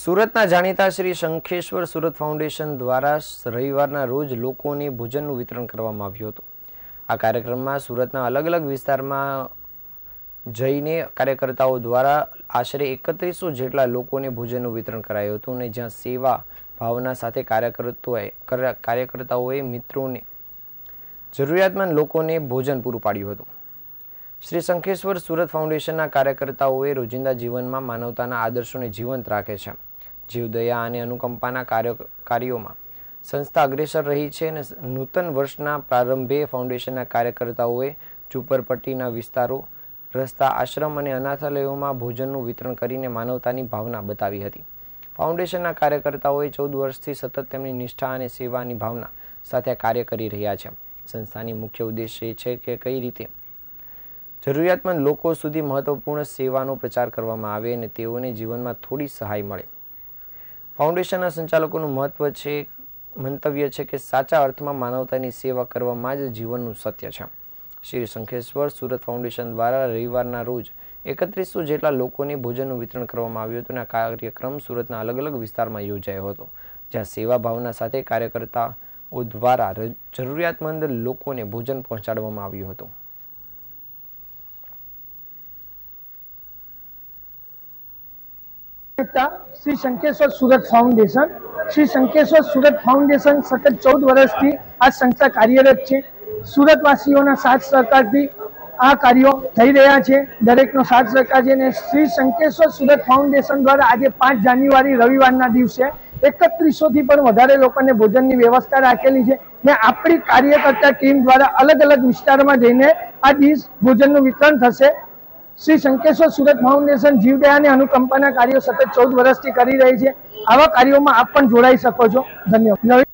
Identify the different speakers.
Speaker 1: સુરતના જાણીતા શ્રી શંખેશ્વર સુરત ફાઉન્ડેશન દ્વારા રવિવારના રોજ લોકોને ભોજનનું વિતરણ કરવામાં આવ્યું હતું. આ કાર્યક્રમમાં સુરતના અલગ અલગ વિસ્તારમાં જઈને કાર્યકર્તાઓ દ્વારા આશરે એકત્રીસો જેટલા લોકોને ભોજનનું વિતરણ કરાયું હતું અને જ્યાં સેવા ભાવના સાથે કાર્યકર્તાઓએ કાર્યકર્તાઓએ મિત્રોને જરૂરિયાતમંદ લોકોને ભોજન પૂરું પાડ્યું હતું. શ્રી શંખેશ્વર સુરત ફાઉન્ડેશનના કાર્યકર્તાઓએ રોજિંદા જીવનમાં માનવતાના આદર્શોને જીવંત રાખે છે. જીવદયા અને અનુકંપાના કાર્ય, કાર્યોમાં. સંસ્થા અગ્રેસર રહી છે અને નૂતન વર્ષના પ્રારંભે ફાઉન્ડેશનના કાર્યકર્તાઓએ ઝુંપડપટ્ટીના વિસ્તારો, રસ્તા, આશ્રમ અને અનાથાલયોમાં ભોજનનું વિતરણ કરીને માનવતાની ભાવના બતાવી હતી. ફાઉન્ડેશનના કાર્યકર્તાઓએ ચૌદ વર્ષથી સતત તેમની નિષ્ઠા અને સેવાની ભાવના સાથે કાર્ય કરી રહ્યા છે. સંસ્થાની મુખ્ય ઉદ્દેશ એ છે કે કઈ રીતે જરૂરિયાતમંદ લોકો સુધી મહત્વપૂર્ણ સેવાનો પ્રચાર કરવામાં આવે અને તેઓને જીવનમાં થોડી સહાય મળે. ફાઉન્ડેશનના સંચાલકોનું મહત્વ છે, મંતવ્ય છે કે સાચા અર્થમાં માનવતાની સેવા કરવામાં જ જીવનનું સત્ય છે. શ્રી શંખેશ્વર સુરત ફાઉન્ડેશન દ્વારા રવિવારના રોજ એકત્રીસો જેટલા લોકોને ભોજનનું વિતરણ કરવામાં આવ્યું હતું અને આ કાર્યક્રમ સુરતના અલગ અલગ વિસ્તારમાં યોજાયો હતો, જ્યાં સેવા ભાવના સાથે કાર્યકર્તાઓ દ્વારા જરૂરિયાતમંદ લોકોને ભોજન પહોંચાડવામાં આવ્યું હતું.
Speaker 2: શ્રી શંકેશ્વર સુરત ફાઉન્ડેશન. શ્રી શંકેશ્વર સુરત ફાઉન્ડેશન સતત ચૌદ વર્ષથી આ સંસ્થા કાર્યરત છે. સુરતવાસીઓના સાથ સહકારથી આ કાર્યો થઈ રહ્યા છે. દરેકનો સાથ સહકાર છે અને શ્રી શંકેશ્વર સુરત ફાઉન્ડેશન દ્વારા આજે પાંચ જાન્યુઆરી રવિવારના દિવસે એકત્રીસો થી પણ વધારે લોકોને ભોજનની વ્યવસ્થા રાખેલી છે ને આપણી કાર્યકર્તા ટીમ દ્વારા અલગ અલગ વિસ્તારમાં જઈને આ દિવસ ભોજનનું વિતરણ થશે. શ્રી શંકેશ્વર સુરત ફાઉન્ડેશન જીવદયા અને અનુકંપાના કાર્યો સતત ચૌદ વર્ષથી કરી રહી છે. આવા કાર્યોમાં આપ પણ જોડાઈ શકો છો. ધન્યવાદ.